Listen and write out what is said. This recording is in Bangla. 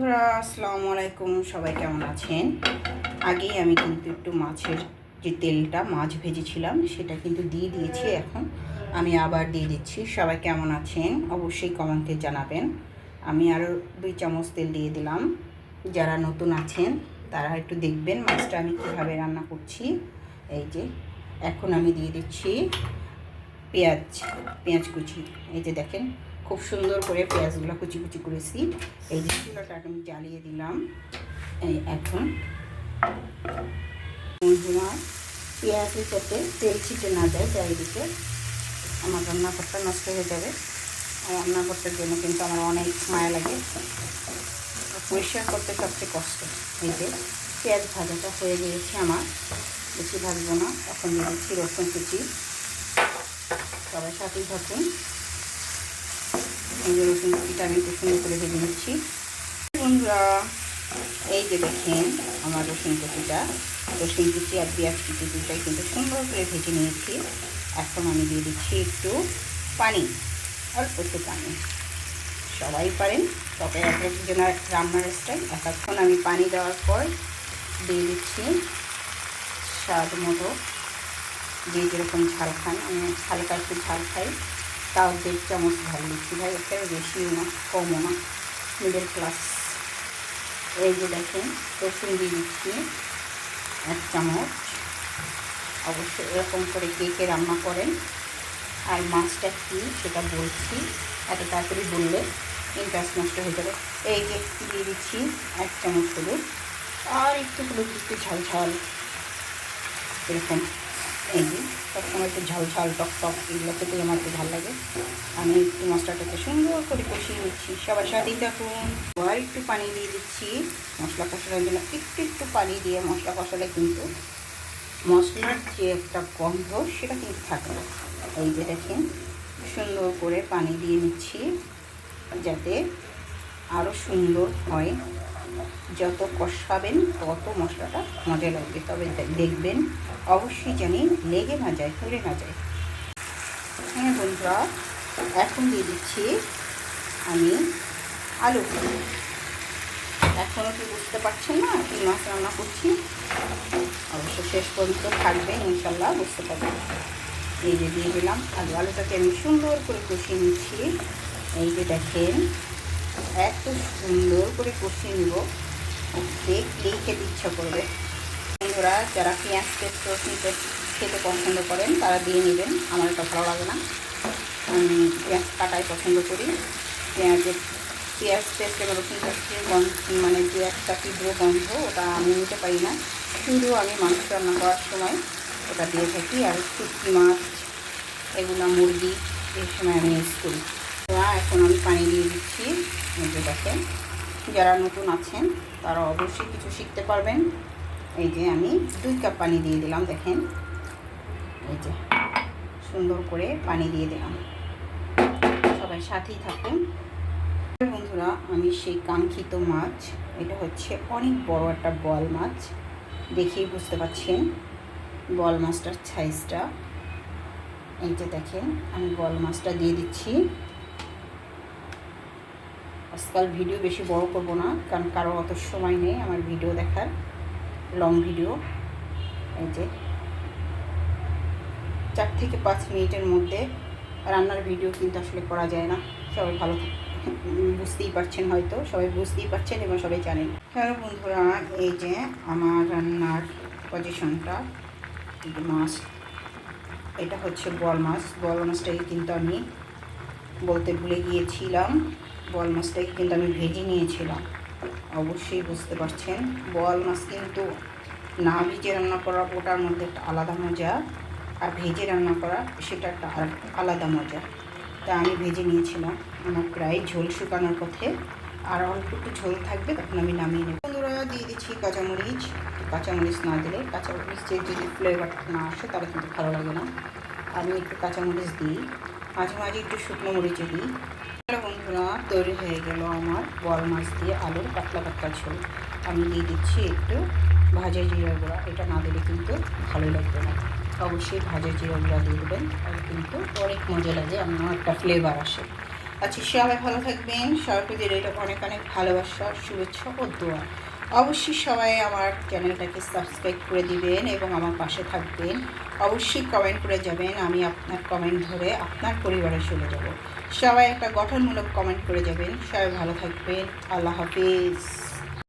বন্ধুরা, আসসালামু আলাইকুম, সবাই কেমন আছেন? আগেই আমি কিন্তু একটু মাছের যে তেলটা, মাছ ভেজেছিলাম, সেটা কিন্তু দিয়ে দিয়েছি এখন। আমি আবার দিয়ে দিচ্ছি। সবাই কেমন আছেন? অবশ্যই কমেন্টে জানাবেন। আমি আরও দুই চামচ তেল দিয়ে দিলাম। যারা নতুন আছেন, তারা একটু দেখবেন মাছটা আমি কীভাবে রান্না করছি। এই যে, এখন আমি দিয়ে দিচ্ছি পেঁয়াজ পেঁয়াজ কুচি। এই যে দেখেন খুব সুন্দর করে পেঁয়াজগুলো কুচি কুচি করেছি। এই যে আমি জ্বালিয়ে দিলাম। এই এখন বন্ধুরা, পেঁয়াজের যাতে তেল ছিটে না যায় চারিদিকে, আমার রান্নাঘরটা নষ্ট হয়ে যাবে। রান্নাঘরটার জন্য কিন্তু আমার অনেক মায়া লাগে। পরিষ্কার করতে সবচেয়ে কষ্ট। এই যে পেঁয়াজ ভাজাটা হয়ে গিয়েছে আমার। বেশি ভাজবো না। এখন দিয়ে দিচ্ছি রসুন কুচি। সবাই সাথেই থাকুন। রসুন কুচিটা আমি একটু সুন্দর করে ভেজে নিচ্ছি। বন্ধুরা, এই যে দেখেন আমার রসুন কুচিটা। রসুন কুচি আর পেঁয়াজ কুচি দুটাই কিন্তু সুন্দর করে ভেজে নিয়েছি। এখন আমি দিয়ে দিচ্ছি একটু পানি, অল্প একটু পানি। সবাই পারেন, তবে এক একজনের রান্নার স্টাইল এতক্ষণ আমি পানি দেওয়ার পর দিয়ে দিচ্ছি স্বাদ মতো। যে যেরকম ঝাল খান, আমি হালকা একটু ঝাল খাই। তাও দেড় চামচ ঝাল দিচ্ছি ভাই একেবারে বেশিও না, কমও না। মিডল ক্লাস এই যে দেখেন, রসুন দিয়ে দিচ্ছি এক চামচ। অবশ্যই এরকম করে কে কে রান্না করেন। আর মাছটা কী, সেটা বলছি। এত তাড়াতাড়ি বললে ইন্টারেস্ট নষ্ট হয়ে যাবে। এই যে দিয়ে দিচ্ছি এক চামচ হলুদ। আর একটু হলুদ, একটু ঝাল ঝাল। এরকম। এই সবসময় একটু ঝাল ঝাল টক টক, এগুলো খেতে আমার একটু ভালো লাগে। আমি একটু মশলাটাকে সুন্দর করে কষিয়ে নিচ্ছি। সবার সাথেই দেখুন আবার একটু পানি দিয়ে দিচ্ছি। মশলা কষানোর জন্য একটু একটু পানি দিয়ে মশলা কষালে কিন্তু মশলার যে একটা গন্ধ, সেটা কিন্তু থাকে এই যে দেখেন, সুন্দর করে পানি দিয়ে নিচ্ছি, যাতে আরও সুন্দর হয়। যত কষাবেন, তত মশলাটা মজা লাগবে। তবে দেখবেন, অবশ্যই জানি লেগে না যায় পুড়ে না যায়। হ্যাঁ বন্ধুরা, এখন দিয়ে দিচ্ছি আমি আলু। এখনও কি বুঝতে পারছেন না কি মাছ রান্না করছি? অবশ্য শেষ পর্যন্ত থাকবে, ইনশাল্লাহ বুঝতে পারবেন। এই যে দিয়ে দিলাম আলু। আলুটাকে আমি সুন্দর করে কষিয়ে নিচ্ছি। এই যে দেখেন এত সুন্দর করে কষিয়ে নিব। দেখলেই খেতে ইচ্ছা করবে। বন্ধুরা, যারা পেঁয়াজ পেস্ট পেস্ট খেতে পছন্দ করেন, তারা দিয়ে নেবেন। আমার এটা ভালো লাগে না। আমি পেঁয়াজ কাটাই পছন্দ করি। পেঁয়াজের পেঁয়াজ পেস্টের গন্ধ মানে যে একটা তীব্র গন্ধ, ওটা আমি নিতে পারি না। শুধু আমি মাংস রান্না করার সময় ওটা দিয়ে থাকি। আর শুটকি মাছ, এগুলো মুরগি এই সময় আমি ইউজ করি। এখন আমি পানি দিয়ে দিচ্ছি। যে দেখেন যারা নতুন আছেন, তারা অবশ্যই কিছু শিখতে পারবেন। এই যে আমি দুই কাপ পানি দিয়ে দিলাম, দেখেন। এই যে, সুন্দর করে পানি দিয়ে দিলাম। সবাই সাথেই থাকুন। বন্ধুরা, আমি সেই কাঙ্ক্ষিত মাছ, এটা হচ্ছে অনেক বড় একটা বল মাছ। দেখেই বুঝতে পারছেন বল মাছটার সাইজটা এই যে দেখেন, আমি বল মাছটা দিয়ে দিচ্ছি। আজকাল ভিডিও বেশি বড় করব না, কারণ কারও অত সময় নেই আমার ভিডিও দেখার লং ভিডিও এই যে। চার থেকে পাঁচ মিনিটের মধ্যে রান্নার ভিডিও কিন্তু আসলে করা যায় না, সবাই ভালো বুঝতেই পারছেন হয়তো, সবাই বুঝতেই পারছেন এবং সবাই জানেন। হ্যাঁ বন্ধুরা, এই যে আমার রান্নার পজিশনটা মাছ, এটা হচ্ছে বল মাছ, বল মাছটাকে কিন্তু আমি বলতে ভুলে গিয়েছিলাম। বল মাছটাকে কিন্তু আমি ভেজে নিয়েছিলাম। অবশ্যই বুঝতে পারছেন, বল মাছ কিন্তু না ভেজে রান্না করা ওটার মধ্যে একটা আলাদা মজা আর ভেজে রান্না করা সেটা একটা আলাদা মজা। তা আমি ভেজে নিয়েছিলাম, আমার প্রায় ঝোল শুকানোর পথে। আর অল্প একটু ঝোল থাকবে তখন আমি নামিয়ে নেব। বন্ধুরা, দিয়ে দিচ্ছি কাঁচামরিচ। কাঁচামরিচ না দিলে কাঁচামরিচের যদি ফ্লেভারটা না আসে তাহলে কিন্তু ভালো লাগে না। আমি একটু কাঁচামরিচ দিই, মাঝে মাঝে একটু শুকনো মরিচে দিই। বন্ধুরা, তৈরি হয়ে গেল আমার বল মাছ দিয়ে আলুর পাতলা পাতলা ঝোল। আমি দিয়ে দিচ্ছি একটু ভাজা জিরা গুঁড়া। এটা না দিলে কিন্তু ভালো লাগবে না। অবশ্যই ভাজা জিরা গুঁড়া দিয়ে দেবেন। তাহলে কিন্তু অনেক মজা লাগে আমার একটা ফ্লেভার আসে। আচ্ছা সবাই ভালো থাকবেন। সবাইকে প্রতি এটা অনেক অনেক ভালোবাসা, শুভেচ্ছা ও দোয়া। অবশ্যই সবাই আমার চ্যানেলটাকে সাবস্ক্রাইব করে দিবেন এবং আমার পাশে থাকবেন। অবশ্যই কমেন্ট করে যাবেন, আমি আপনার কমেন্ট ধরে আপনার পরিবারে চলে যাব। সবাই একটা গঠনমূলক কমেন্ট করে যাবেন। সবাই ভালো থাকবেন। আল্লাহ হাফিজ।